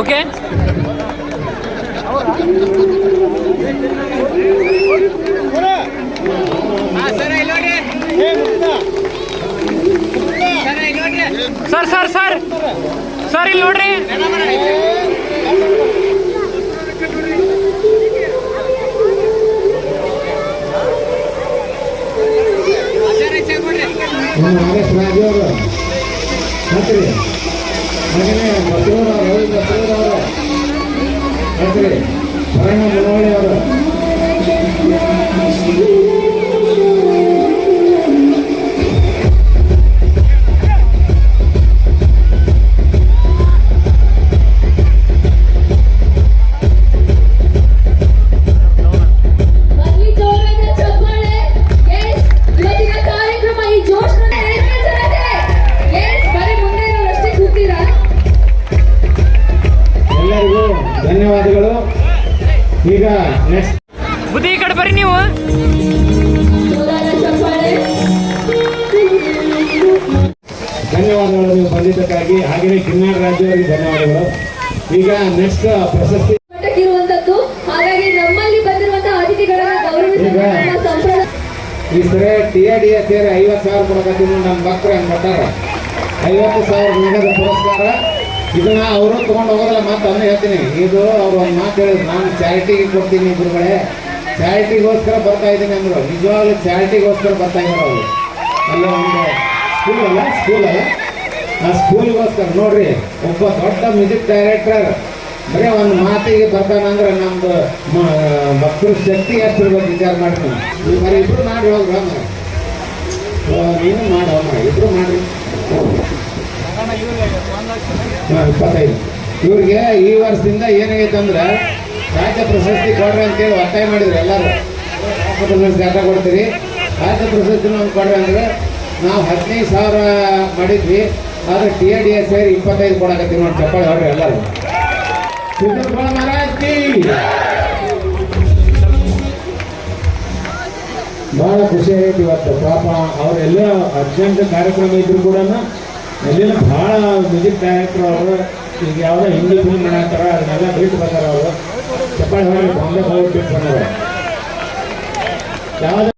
Okay sir sir sir sir ಇಲ್ಲಿ ನೋಡ್ರಿ. ರಾಜು ಅವರು ಹತ್ತಿರಿ ಹಾಗೆಯೇ ಬಸವೂರು ಅವರು ರವಿ ಬಸವೂರು ಈಗ ನೆಕ್ಸ್ಟ್ ಬುದ್ಧಿ ಈ ಕಡೆ ಬರ್ರಿ ನೀವು. ಧನ್ಯವಾದಗಳು ನೀವು ಬಂದಿದ್ದಕ್ಕಾಗಿ. ಹಾಗೆಯೇ ಕಿನ್ನಾಡ ರಾಜ್ಯವರಿಗೆ ಧನ್ಯವಾದಗಳು. ಈಗ ನೆಕ್ಸ್ಟ್ ಪ್ರಶಸ್ತಿ. ಈ ಸರಿ ಟಿ ಎ ಡಿ ಎ ಸೇರಿ ಐವತ್ತು ಸಾವಿರ ಕೊಡಕತ್ತೀನಿ ನಮ್ಮ ಮಕ್ಕಳು ಹೆಂಗೆ ಮಾಡ್ತಾರೆ ಐವತ್ತು ಸಾವಿರ ನಗದು ಪುರಸ್ಕಾರ. ಇದನ್ನ ಅವರು ತೊಗೊಂಡು ಹೋಗೋದಿಲ್ಲ, ಮತ್ತೆ ಅಂದ್ರೆ ಹೇಳ್ತೀನಿ. ಇದು ಅವ್ರು ಒಂದು ಮಾತು ಹೇಳಿದ್ರು. ನಾನು ಚಾರಿಟಿಗೆ ಕೊಡ್ತೀನಿ ಗುರುಗಳೇ. ಚಾರಿಟಿಗೋಸ್ಕರ ಬರ್ತಾ ಇದ್ದೀನಿ ಅಂದರು. ನಿಜವಾಗ್ಲೂ ಚಾರಿಟಿಗೋಸ್ಕರ ಬರ್ತಾ ಇದ್ದಾರೆ ಅವರು. ಅಲ್ಲ ಒಂದು ಸ್ಕೂಲ್ ಅಲ್ಲ? ಸ್ಕೂಲ್ ಅಲ್ಲ? ಆ ಸ್ಕೂಲ್ಗೋಸ್ಕರ ನೋಡ್ರಿ, ಒಬ್ಬ ದೊಡ್ಡ ಮ್ಯೂಸಿಕ್ ಡೈರೆಕ್ಟರ್ ಬರೀ ಒಂದು ಮಾತಿಗೆ ಬರ್ತಾನಂದ್ರೆ ನಮ್ದು, ಮ- ಭಕ್ತರ ಶಕ್ತಿ ಎಷ್ಟು ಇರ್ಬೇಕು ವಿಚಾರ ಮಾಡ್ತೀನಿ ನೀವು ಬರೀ ಇಬ್ರು ಮಾಡಿ ಹೋಗ್ರ ನೀನು ಮಾಡಿ ಹೋಗ್ರ. ಇಬ್ರು ಮಾಡ್ರಿ. ಹಾಂ, ಇಪ್ಪತ್ತೈದು. ಇವ್ರಿಗೆ ಈ ವರ್ಷದಿಂದ ಏನಾಗೈತೆ ಅಂದ್ರೆ ರಾಜ್ಯ ಪ್ರಶಸ್ತಿ ಕೊಡ್ರಿ ಅಂತೇಳಿ ಒತ್ತಾಯ ಮಾಡಿದ್ರು ಎಲ್ಲರೂ. ರಾಜ್ಯ ಪ್ರಶಸ್ತಿ ಆಟ ಕೊಡ್ತೀರಿ. ರಾಜ್ಯ ಪ್ರಶಸ್ತಿ ನಮ್ಗೆ ಕೊಡ್ರಿ ಅಂದ್ರೆ ನಾವು ಹದಿನೈದು ಸಾವಿರ ಮಾಡಿದ್ವಿ. ಆದ್ರೆ ಟಿ ಎ ಡಿ ಎಸ್ ಸೇರಿ ಇಪ್ಪತ್ತೈದು ಕೊಡಕತ್ತೀವಿ ನೋಡಿ, ಚಪ್ಪಾಳೆ ಹೊಡ್ರಿ ಎಲ್ಲರೂ. ಬಹಳ ಖುಷಿ ಆಗೈತಿ ಇವತ್ತು. ಪಾಪ ಅವರೆಲ್ಲ ಅರ್ಜೆಂಟ್ ಕಾರ್ಯಕ್ರಮ ಇದ್ರು ಕೂಡ ಎಲ್ಲಿನ ಬಹಳ ಮ್ಯೂಸಿಕ್ ಡೈರೆಕ್ಟರ್ ಅವರು. ಈಗ ಯಾವುದೋ ಹಿಂದಿ ಫಿಲ್ಮ್ ಮಾಡತ್ತಾರ ಅದನ್ನೆಲ್ಲ ಬೀಟ್ ಬರ್ತಾರ ಅವರು. ಚಪ್ಪಾಳೆ ಹೋಗಿ ಬಾಂಬೆ ಹೋಗಿ ಬಿಟ್ಟು ಬಂದವರು. ಯಾವ್ದು